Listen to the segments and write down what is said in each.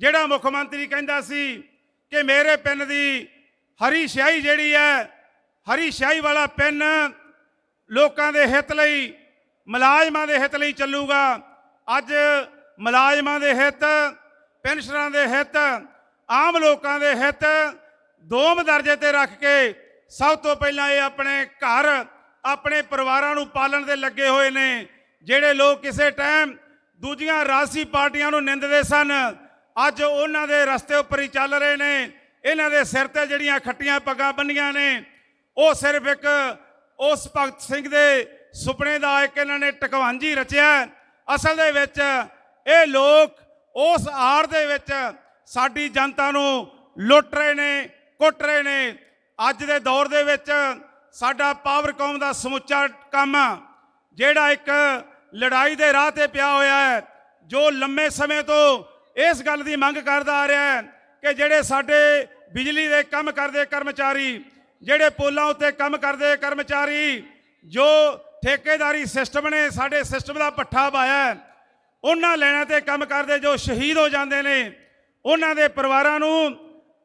ਜਿਹੜਾ ਮੁੱਖ ਮੰਤਰੀ ਕਹਿੰਦਾ ਸੀ ਕਿ ਮੇਰੇ ਪਿੰਨ ਦੀ ਹਰੀ ਸਿਆਹੀ ਜਿਹੜੀ ਹੈ, ਹਰੀ ਸ਼ਾਹੀ ਵਾਲਾ ਪਿੰਨ ਲੋਕਾਂ ਦੇ ਹਿੱਤ ਲਈ, ਮੁਲਾਜ਼ਮਾਂ ਦੇ ਹਿੱਤ ਲਈ ਚੱਲੂਗਾ। ਅੱਜ ਮੁਲਾਜ਼ਮਾਂ ਦੇ ਹਿੱਤ, ਪੈਨਸ਼ਨਰਾਂ ਦੇ ਹਿੱਤ, ਆਮ ਲੋਕਾਂ ਦੇ ਹਿੱਤ ਦੋਮ ਦਰਜੇ ਤੇ ਰੱਖ ਕੇ ਸਭ ਤੋਂ ਪਹਿਲਾਂ ਇਹ ਆਪਣੇ ਘਰ, ਆਪਣੇ ਪਰਿਵਾਰਾਂ ਨੂੰ ਪਾਲਣ ਦੇ ਲੱਗੇ ਹੋਏ ਨੇ। ਜਿਹੜੇ ਲੋਕ ਕਿਸੇ ਟਾਈਮ ਦੂਜੀਆਂ ਰਾਜਸੀ ਪਾਰਟੀਆਂ ਨੂੰ ਨਿੰਦਦੇ ਸਨ ਅੱਜ ਉਹਨਾਂ ਦੇ ਰਸਤੇ ਉੱਪਰ ਹੀ ਚੱਲ ਰਹੇ ਨੇ। ਇਹਨਾਂ ਦੇ ਸਿਰ ਤੇ ਜਿਹੜੀਆਂ ਖੱਟੀਆਂ ਪੱਗਾਂ ਬੰਨੀਆਂ ਨੇ, ਉਹ ਸਿਰਫ ਇੱਕ ਉਸ ਭਗਤ ਸਿੰਘ ਦੇ ਸੁਪਨੇ ਦਾ ਇੱਕ ਇਹਨਾਂ ਨੇ ਟਕਵਾਂਜੀ ਰਚਿਆ ਅਸਲ ਦੇ ਵਿੱਚ ਇਹ ਲੋਕ ਉਸ ਆੜ ਦੇ ਵਿੱਚ ਸਾਡੀ ਜਨਤਾ ਨੂੰ ਲੁੱਟ ਰਹੇ ਨੇ, ਕੁੱਟ ਰਹੇ ਨੇ। ਅੱਜ ਦੇ ਦੌਰ ਦੇ ਵਿੱਚ ਸਾਡਾ ਪਾਵਰ ਕੌਮ ਦਾ ਸਮੁੱਚਾ ਕੰਮ ਜਿਹੜਾ ਇੱਕ ਲੜਾਈ ਦੇ ਰਾਹ ਤੇ ਪਿਆ ਹੋਇਆ ਹੈ, ਜੋ ਲੰਮੇ ਸਮੇਂ ਤੋਂ ਇਸ ਗੱਲ ਦੀ ਮੰਗ ਕਰਦਾ ਆ ਰਿਹਾ ਹੈ ਕਿ ਜਿਹੜੇ ਸਾਡੇ ਬਿਜਲੀ ਦੇ ਕੰਮ ਕਰਦੇ ਕਰਮਚਾਰੀ, ਜਿਹੜੇ ਪੋਲਾਂ ਉੱਤੇ ਕੰਮ ਕਰਦੇ ਕਰਮਚਾਰੀ, ਜੋ ਠੇਕੇਦਾਰੀ ਸਿਸਟਮ ਨੇ, ਸਾਡੇ ਸਿਸਟਮ ਦਾ ਪੱਠਾ ਪਾਇਆ ਉਹਨਾਂ ਲੈਣਾ ਤੇ ਕੰਮ ਕਰਦੇ ਜੋ ਸ਼ਹੀਦ ਹੋ ਜਾਂਦੇ ਨੇ, ਉਹਨਾਂ ਦੇ ਪਰਿਵਾਰਾਂ ਨੂੰ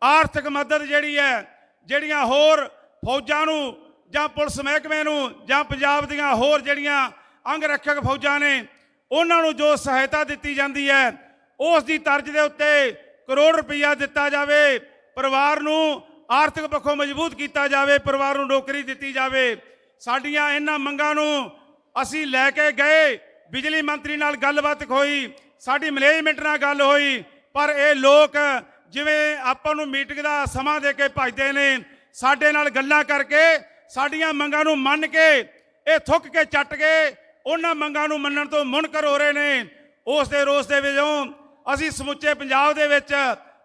ਆਰਥਿਕ ਮਦਦ ਜਿਹੜੀ ਹੈ, ਜਿਹੜੀਆਂ ਹੋਰ ਫੌਜਾਂ ਨੂੰ ਜਾਂ ਪੁਲਿਸ ਮਹਿਕਮੇ ਨੂੰ ਜਾਂ ਪੰਜਾਬ ਦੀਆਂ ਹੋਰ ਜਿਹੜੀਆਂ ਅੰਗ ਰੱਖਿਅਕ ਫੌਜਾਂ ਨੇ, ਉਹਨਾਂ ਨੂੰ ਜੋ ਸਹਾਇਤਾ ਦਿੱਤੀ ਜਾਂਦੀ ਹੈ ਉਸ ਦੀ ਤਰਜ਼ ਦੇ ਉੱਤੇ ਕਰੋੜ ਰੁਪਈਆ ਦਿੱਤਾ ਜਾਵੇ, ਪਰਿਵਾਰ ਨੂੰ ਆਰਥਿਕ ਪੱਖੋਂ ਮਜ਼ਬੂਤ ਕੀਤਾ ਜਾਵੇ, ਪਰਿਵਾਰ ਨੂੰ ਨੌਕਰੀ ਦਿੱਤੀ ਜਾਵੇ। ਸਾਡੀਆਂ ਇਹਨਾਂ ਮੰਗਾਂ ਨੂੰ ਅਸੀਂ ਲੈ ਕੇ ਗਏ, ਬਿਜਲੀ ਮੰਤਰੀ ਨਾਲ ਗੱਲਬਾਤ ਹੋਈ, ਸਾਡੀ ਮੈਨੇਜਮੈਂਟ ਨਾਲ ਗੱਲ ਹੋਈ, ਪਰ ਇਹ ਲੋਕ ਜਿਵੇਂ ਆਪਾਂ ਨੂੰ ਮੀਟਿੰਗ ਦਾ ਸਮਾਂ ਦੇ ਕੇ ਭਜਦੇ ਨੇ, ਸਾਡੇ ਨਾਲ ਗੱਲਾਂ ਕਰਕੇ ਸਾਡੀਆਂ ਮੰਗਾਂ ਨੂੰ ਮੰਨ ਕੇ, ਇਹ ਥੁੱਕ ਕੇ ਚੱਟ ਕੇ ਉਹਨਾਂ ਮੰਗਾਂ ਨੂੰ ਮੰਨਣ ਤੋਂ ਮੁਨਕਰ ਹੋ ਰਹੇ ਨੇ। ਉਸ ਦੇ ਰੋਸ ਦੇ ਵਿੱਚੋਂ ਅਸੀਂ ਸਮੁੱਚੇ ਪੰਜਾਬ ਦੇ ਵਿੱਚ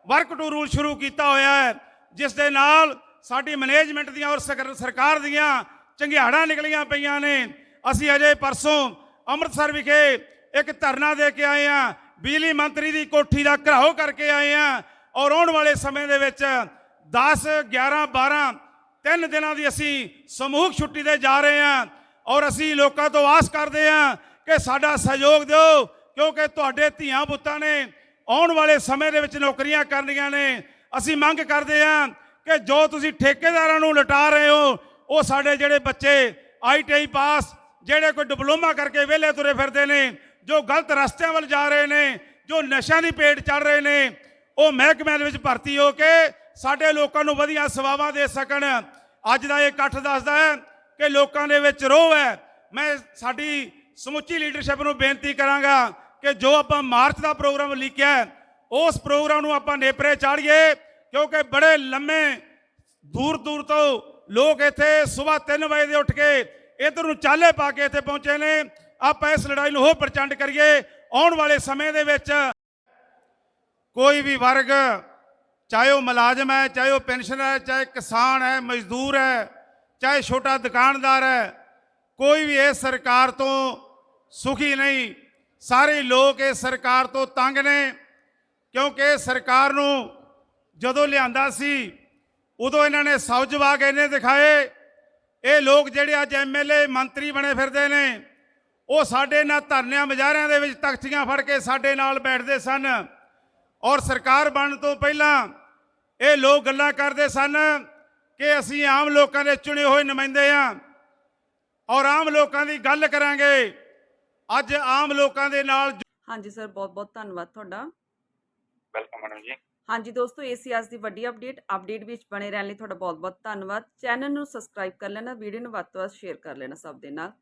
ਵਰਕ ਟੂ ਰੂਲ ਸ਼ੁਰੂ ਕੀਤਾ ਹੋਇਆ ਹੈ, ਜਿਸ ਦੇ ਨਾਲ ਸਾਡੀ ਮੈਨੇਜਮੈਂਟ ਦੀਆਂ ਔਰ ਸਰਕਾਰ- ਸਰਕਾਰ ਦੀਆਂ ਚੰਗਿਆੜਾਂ ਨਿਕਲੀਆਂ ਪਈਆਂ ਨੇ। ਅਸੀਂ ਅਜੇ ਪਰਸੋਂ ਅੰਮ੍ਰਿਤਸਰ ਵਿਖੇ ਇੱਕ ਧਰਨਾ ਦੇ ਕੇ ਆਏ ਹਾਂ। ਬਿਜਲੀ ਮੰਤਰੀ ਦੀ ਕੋਠੀ ਦਾ ਘਰਾਓ ਕਰਕੇ ਆਏ ਹਾਂ ਔਰ ਆਉਣ ਵਾਲੇ ਸਮੇਂ ਦੇ ਵਿੱਚ 10 11 12 ਤਿੰਨ ਦਿਨਾਂ ਦੀ ਅਸੀਂ ਸਮੂਹਕ ਛੁੱਟੀ ਤੇ ਜਾ ਰਹੇ ਹਾਂ ਔਰ ਅਸੀਂ ਲੋਕਾਂ ਤੋਂ ਆਸ ਕਰਦੇ ਹਾਂ ਕਿ ਸਾਡਾ ਸਹਿਯੋਗ ਦਿਓ। ਕਿਉਂਕਿ ਤੁਹਾਡੇ ਧੀਆਂ ਪੁੱਤਾਂ ਨੇ ਆਉਣ ਵਾਲੇ ਸਮੇਂ ਦੇ ਵਿੱਚ ਨੌਕਰੀਆਂ ਕਰਨੀਆਂ ਨੇ। ਅਸੀਂ ਮੰਗ ਕਰਦੇ ਹਾਂ ਕਿ ਜੋ ਤੁਸੀਂ ਠੇਕੇਦਾਰਾਂ ਨੂੰ ਲਟਾ ਰਹੇ ਹੋ, ਉਹ ਸਾਡੇ ਜਿਹੜੇ ਬੱਚੇ ਆਈਟੀਆਈ ਪਾਸ, ਜਿਹੜੇ ਕੋਈ ਡਿਪਲੋਮਾ ਕਰਕੇ ਵਿਹਲੇ ਤੁਰੇ ਫਿਰਦੇ ਨੇ, ਜੋ ਗਲਤ ਰਸਤਿਆਂ ਵੱਲ ਜਾ ਰਹੇ ਨੇ, ਜੋ ਨਸ਼ਿਆਂ ਦੀ ਪੇਟ ਚੜ ਰਹੇ ਨੇ, ਉਹ ਮਹਿਕਮਿਆਂ ਦੇ ਵਿੱਚ ਭਰਤੀ ਹੋ ਕੇ ਸਾਡੇ ਲੋਕਾਂ ਨੂੰ ਵਧੀਆ ਸੇਵਾਵਾਂ ਦੇ ਸਕਣ। ਅੱਜ ਦਾ ਇਹ ਇਕੱਠ ਦੱਸਦਾ ਹੈ ਕਿ ਲੋਕਾਂ ਦੇ ਵਿੱਚ ਰੋਹ ਹੈ। ਮੈਂ ਸਾਡੀ ਸਮੁੱਚੀ ਲੀਡਰਸ਼ਿਪ ਨੂੰ ਬੇਨਤੀ ਕਰਾਂਗਾ ਕਿ ਜੋ ਆਪਾਂ ਮਾਰਚ ਦਾ ਪ੍ਰੋਗਰਾਮ ਲਿਖਿਆ ਉਸ ਪ੍ਰੋਗਰਾਮ ਨੂੰ ਆਪਾਂ ਨੇਪਰੇ ਚਾੜੀਏ, ਕਿਉਂਕਿ ਬੜੇ ਲੰਮੇ ਦੂਰ ਦੂਰ ਤੋਂ ਲੋਕ ਇੱਥੇ ਸਵੇਰ 3 ਵਜੇ ਦੇ ਉੱਠ ਕੇ ਇਧਰ ਨੂੰ ਚਾਲੇ ਪਾ ਕੇ ਇੱਥੇ ਪਹੁੰਚੇ ਨੇ। ਆਪਾਂ ਇਸ ਲੜਾਈ ਨੂੰ ਹੋਰ ਪ੍ਰਚੰਡ ਕਰੀਏ। ਆਉਣ ਵਾਲੇ ਸਮੇਂ ਦੇ ਵਿੱਚ ਕੋਈ ਵੀ ਵਰਗ, ਚਾਹੇ ਉਹ ਮੁਲਾਜ਼ਮ ਹੈ, ਚਾਹੇ ਉਹ ਪੈਨਸ਼ਨਰ ਹੈ, ਚਾਹੇ ਕਿਸਾਨ ਹੈ, ਮਜ਼ਦੂਰ ਹੈ, ਚਾਹੇ ਛੋਟਾ ਦੁਕਾਨਦਾਰ ਹੈ, ਕੋਈ ਵੀ ਇਸ ਸਰਕਾਰ ਤੋਂ ਸੁਖੀ ਨਹੀਂ। ਸਾਰੇ ਲੋਕ ਇਸ ਸਰਕਾਰ ਤੋਂ ਤੰਗ ਨੇ, ਕਿਉਂਕਿ ਸਰਕਾਰ ਨੂੰ ਜਦੋਂ ਲਿਆਂਦਾ ਸੀ, ਉਦੋਂ ਇਹਨਾਂ ਨੇ ਸੌ ਜਵਾਗ ਇਹਨੇ ਦਿਖਾਏ। ਇਹ ਲੋਕ ਜਿਹੜੇ ਅੱਜ ਐਮਐਲਏ ਮੰਤਰੀ ਬਣੇ ਫਿਰਦੇ ਨੇ, ਉਹ ਸਾਡੇ ਨਾਲ ਧਰਨਿਆਂ ਮਜ਼ਾਰਿਆਂ ਦੇ ਵਿੱਚ ਤਖਤੀਆਂ ਫੜ ਕੇ ਸਾਡੇ ਨਾਲ ਬੈਠਦੇ ਸਨ। ਔਰ ਸਰਕਾਰ ਬਣਨ ਤੋਂ ਪਹਿਲਾਂ ਇਹ ਲੋਕ ਗੱਲਾਂ ਕਰਦੇ ਸਨ ਕਿ ਅਸੀਂ ਆਮ ਲੋਕਾਂ ਦੇ ਚੁਣੇ ਹੋਏ ਨੁਮਾਇੰਦੇ ਆ ਔਰ ਆਮ ਲੋਕਾਂ ਦੀ ਗੱਲ ਕਰਾਂਗੇ। ਅੱਜ ਆਮ ਲੋਕਾਂ ਦੇ ਨਾਲ ਹਾਂਜੀ ਸਰ ਬਹੁਤ ਬਹੁਤ ਧੰਨਵਾਦ ਤੁਹਾਡਾ। ਵੈਲਕਮ ਮੈਡਮ ਜੀ। ਹਾਂਜੀ ਦੋਸਤੋ ਇਹ ਸੀ ਅੱਜ ਦੀ ਵੱਡੀ ਅਪਡੇਟ ਅਪਡੇਟ ਵਿੱਚ ਬਣੇ ਰਹਿਣ ਲਈ ਤੁਹਾਡਾ ਬਹੁਤ ਬਹੁਤ ਧੰਨਵਾਦ। ਚੈਨਲ ਨੂੰ ਸਬਸਕ੍ਰਾਈਬ ਕਰ ਲੈਣਾ ਵੀਡੀਓ ਨੂੰ ਵੱਧ ਤੋਂ ਵੱਧ ਸ਼ੇਅਰ ਕਰ ਲੈਣਾ ਸਭ ਦੇ ਨਾਲ।